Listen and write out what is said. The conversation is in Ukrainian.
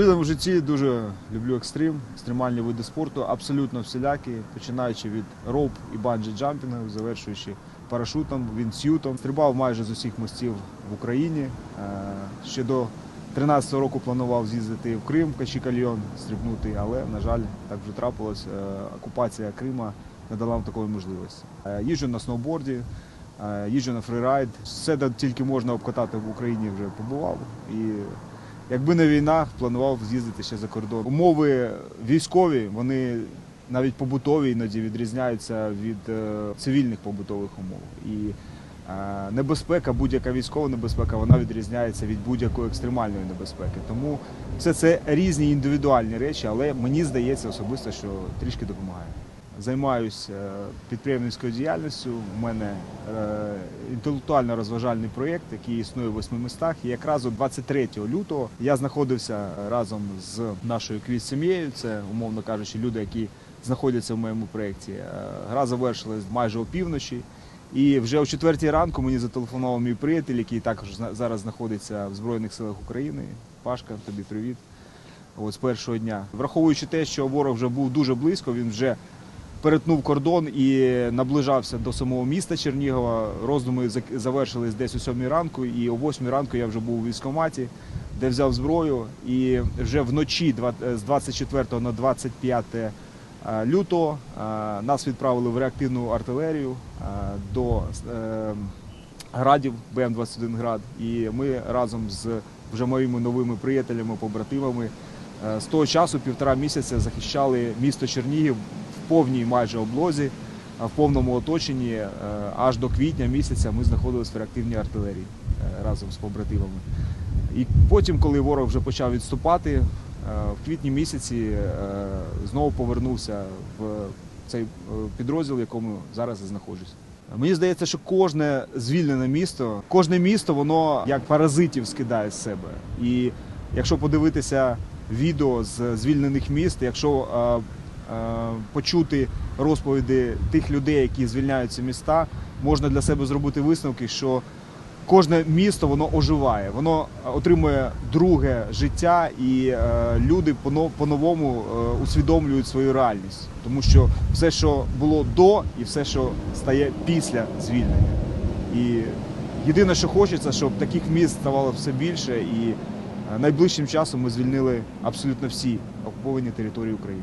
В житті дуже люблю екстрим, екстремальні види спорту, абсолютно всілякі, починаючи від роуп і банджі джампінгу, завершуючи парашутом, вінсютом. Стрибав майже з усіх мостів в Україні. Е, Ще до 13-го року планував з'їздити в Крим, Качі-Кальйон, стрибнути, але, на жаль, так вже трапилось. Е, Окупація Крима не дала нам такої можливості. Е, Їжджу на сноуборді, їжджу на фрирайд. Все, де тільки можна обкатати в Україні, вже побував. І Якби не війна, планував з'їздити ще за кордон. Умови військові, вони навіть побутові іноді відрізняються від е, цивільних побутових умов. І е, небезпека, будь-яка військова небезпека, вона відрізняється від будь-якої екстремальної небезпеки. Тому все це різні індивідуальні речі, але мені здається особисто, що трішки допомагає. Займаюся підприємницькою діяльністю. У мене е, інтелектуально-розважальний проєкт, який існує в восьми містах. І якраз у 23 лютого я знаходився разом з нашою квіз-сім'єю. Це, умовно кажучи, люди, які знаходяться в моєму проєкті. Е, Гра завершилась майже опівночі. І вже о четвертій ранку мені зателефонував мій приятель, який також зараз знаходиться в Збройних силах України. Пашка, тобі привіт. От з першого дня. Враховуючи те, що ворог вже був дуже близько, він вже перетнув кордон і наближався до самого міста Чернігова. Роздуми завершились десь о 7 ранку, і о 8 ранку я вже був у військкоматі, де взяв зброю. І вже вночі, е, з 24 на 25 е, лютого, е, нас відправили в реактивну артилерію до градів БМ-21 град. І ми разом з вже моїми новими приятелями, побратимами з того часу півтора місяця захищали місто Чернігів повній майже облозі, в повному оточенні. Е, Аж до квітня місяця ми знаходилися в реактивній артилерії е, разом з побратимами. І потім, коли ворог вже почав відступати, е, в квітні місяці знову повернувся в цей підрозділ, в якому зараз і знаходжусь. Мені здається, що кожне звільнене місто, кожне місто, воно як паразитів скидає з себе. І якщо подивитися відео з звільнених міст, якщо почути розповіді тих людей, які звільняють ці міста, можна для себе зробити висновки, що кожне місто воно оживає, воно отримує друге життя, і е, люди по-новому е, усвідомлюють свою реальність, тому що все, що було до, і все, що стає після звільнення. І єдине, що хочеться, щоб таких міст ставало все більше, і е, найближчим часом ми звільнили абсолютно всі окуповані території України.